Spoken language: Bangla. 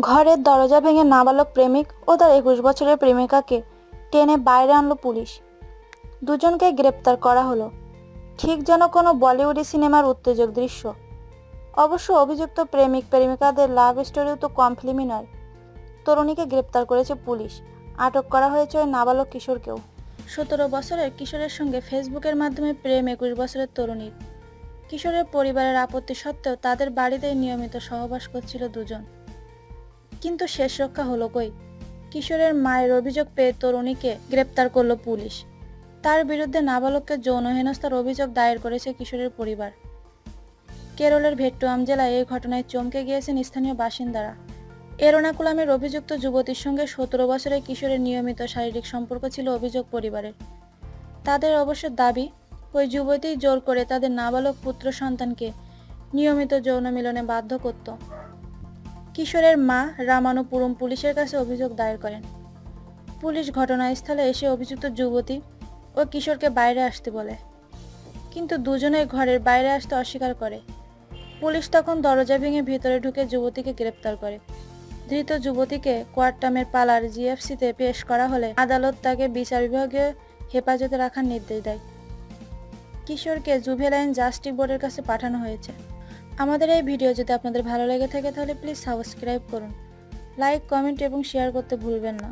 ঘরের দরজা ভেঙে নাবালক প্রেমিক ও তার একুশ বছরের প্রেমিকাকে টেনে বাইরে আনলো পুলিশ। দুজনকে গ্রেপ্তার করা হলো। ঠিক যেন কোনো বলিউডি সিনেমার উত্তেজক দৃশ্য। অবশ্য অভিযুক্ত প্রেমিক প্রেমিকাদের লাভ স্টোরিও তো কম ফিল্মই নয়। তরুণীকে গ্রেপ্তার করেছে পুলিশ। আটক করা হয়েছে ওই নাবালক কিশোরকেও। সতেরো বছরের কিশোরের সঙ্গে ফেসবুকের মাধ্যমে প্রেম একুশ বছরের তরুণীর। কিশোরের পরিবারের আপত্তি সত্ত্বেও তাদের বাড়িতেই নিয়মিত সহবাস করছিল দুজন। কিন্তু শেষ রক্ষা হলো কই? কিশোরের মায়ের অভিযোগ পেয়ে তরুণীকে গ্রেপ্তার করল পুলিশ। তার বিরুদ্ধে নাবালককে যৌন হেনস্থার অভিযোগ দায়ের করেছে কিশোরের পরিবার। কেরলের ভেট্টুয়াম জেলায় এই ঘটনায় চমকে গিয়েছেন স্থানীয় বাসিন্দারা। এরোনাকুলামের অভিযুক্ত যুবতীর সঙ্গে সতেরো বছরের কিশোরের নিয়মিত শারীরিক সম্পর্ক ছিল অভিযোগ পরিবারের। তাদের অবশ্য দাবি, ওই যুবতী জোর করে তাদের নাবালক পুত্র সন্তানকে নিয়মিত যৌন মিলনে বাধ্য করত। কিশোরের মা রামানুপুরম পুলিশের কাছে অভিযোগ দায়ের করেন। পুলিশ ঘটনাস্থলে এসে অভিযুক্ত যুবতী ও কিশোরকে বাইরে আসতে বলে। কিন্তু দুজনে ঘরের বাইরে আসতে অস্বীকার করে। পুলিশ তখন দরজা ভেঙে ভিতরে ঢুকে যুবতীকে গ্রেপ্তার করে। ধৃত যুবতীকে কোয়ার্টামের পালার জিএফসিতে পেশ করা হলে আদালত তাকে বিচার বিভাগীয় হেফাজতে রাখার নির্দেশ দেয়। কিশোরকে জুভেলাইন জাস্টিক বোর্ডের কাছে পাঠানো হয়েছে। আমাদের এই ভিডিও যদি আপনাদের ভালো লেগে থাকে তাহলে প্লিজ সাবস্ক্রাইব করুন। লাইক, কমেন্ট এবং শেয়ার করতে ভুলবেন না।